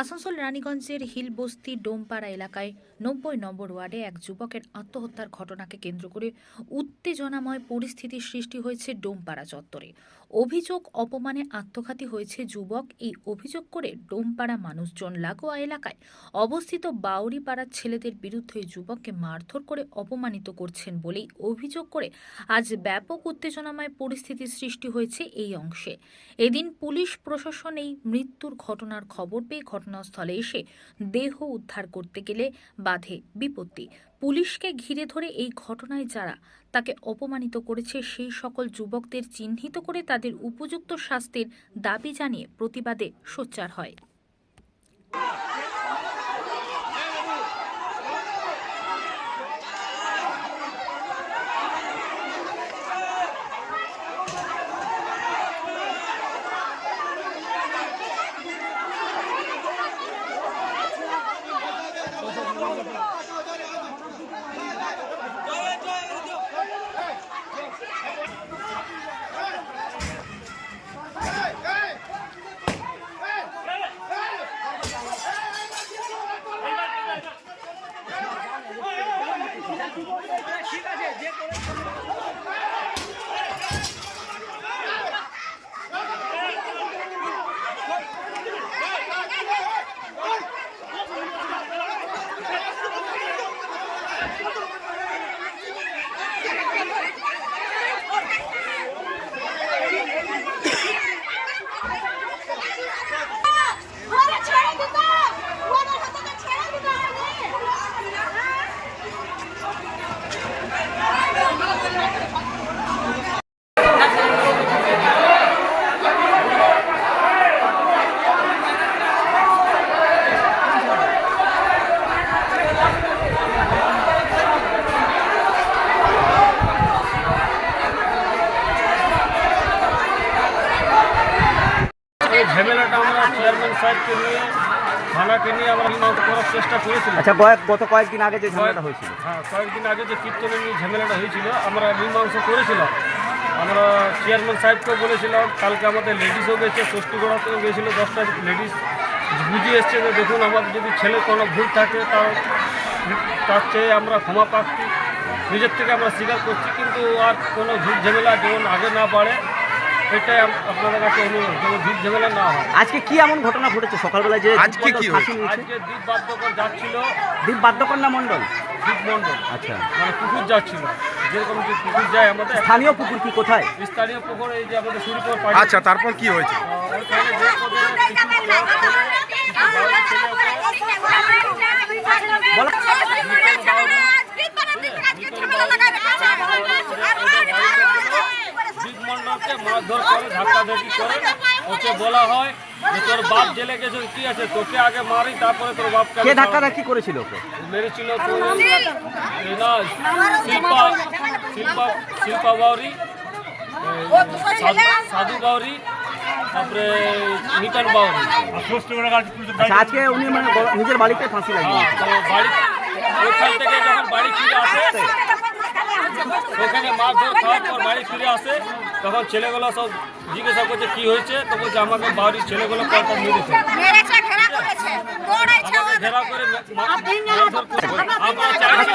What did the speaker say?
আসানসোল রানীগঞ্জের হিলবস্তি ডোমপাড়া এলাকায় নব্বই নম্বর ওয়ার্ডে এক যুবকের আত্মহত্যার ঘটনাকে কেন্দ্র করে উত্তেজনাময় পরিস্থিতির সৃষ্টি হয়েছে ডোমপাড়া চত্বরে। অভিযোগ অপমানে আত্মঘাতী হয়েছে যুবক। এই অভিযোগ করে ডোমপাড়া মানুষজন লাগোয়া এলাকায় অবস্থিত বাউরিপাড়ার ছেলেদের বিরুদ্ধে যুবককে মারধর করে অপমানিত করছেন বলেই অভিযোগ করে আজ ব্যাপক উত্তেজনাময় পরিস্থিতির সৃষ্টি হয়েছে এই অংশে। এদিন পুলিশ প্রশাসন এই মৃত্যুর ঘটনার খবর পেয়ে ঘটনাস্থলে এসে দেহ উদ্ধার করতে গেলে বাধে বিপত্তি। পুলিশকে ঘিরে ধরে এই ঘটনায় যারা তাকে অপমানিত করেছে, সেই সকল যুবকদের চিহ্নিত করে তাদের উপযুক্ত শাস্তির দাবি জানিয়ে প্রতিবাদে সোচ্চার হয়। Yeah. নিয়ে থানাকে নিয়ে আমরা মীমাংসা করার চেষ্টা করেছিলাম। আচ্ছা কয়েক গত কয়েকদিন আগে যে ঝামেলাটা হয়েছিল। হ্যাঁ কয়েকদিন আগে যে নিয়ে ঝামেলাটা হয়েছিল আমরা মীমাংসা করেছিলাম। আমরা চেয়ারম্যান সাহেবকে বলেছিলাম কালকে আমাদের লেডিসও গেছে ষষ্ঠীগড়াতেও গেছিল দশটা লেডিস বুঝিয়ে এসছে যে দেখুন আমাদের যদি ছেলে কোনো ভুল থাকে তার তার চেয়ে আমরা ক্ষমা প্রার্থী। নিজের থেকে আমরা স্বীকার করছি কিন্তু আর কোনো ঝুট ঝামেলা যেমন আগে না বাড়ে আপনাদের কাছে অনুরোধ ঝামেলা না হয়। আজকে কি এমন ঘটনা ঘটেছে? সকালবেলা যে আজকে কি দীপমণ্ডল ফাঁসি আজকে দ্বীপ বাদ্যকর যাচ্ছিল। দীপ বাদ্যকন্যা মণ্ডল? দ্বীপ মণ্ডল আচ্ছা। মানে পুকুর যাচ্ছিল। যেরকম যে পুকুর যায় আমাদের স্থানীয় পুকুর কি কোথায়? স্থানীয় পুকুর এই যে আমাদের সুরিপুর পাড়ি। আচ্ছা তারপর কি হয়েছে? ওইখানে যে কিছু লোক ছেলে, কিছু বাউল ছেলে ওকে দ্বীপ মণ্ডলকে মারধর করে ধাক্কাধাক্কি করে ওকে বলা হয় যে তোর বাপ জেলে গেছে কি আছে তোকে আগে মারি তারপরে তোর বাপকে কে আমি ধাক্কা ধাক্কি করেছিল ওকে মেরেছিল তো না শিল্পা শিল্পা শিল্পা বাউরি সাধু বাউরি তারপরে নিতন বাউরি আচ্ছা আজকে উনি মানে নিজের বাড়িতে ফাঁসি হ্যাঁ লাগিয়েছে বাড়ি ওইখান থেকে যখন বাড়ি ফিরে আসে ওখানে মারধর খাওয়ার পর বাড়ি ফিরে আসে তখন ছেলেগুলো সব জিজ্ঞাসা করছে কি হয়েছে? তো বলছে আমাকে বাড়ির ছেলেগুলো কয়েকটা মেরেছে? ঘেরা করে আমরা চাইছি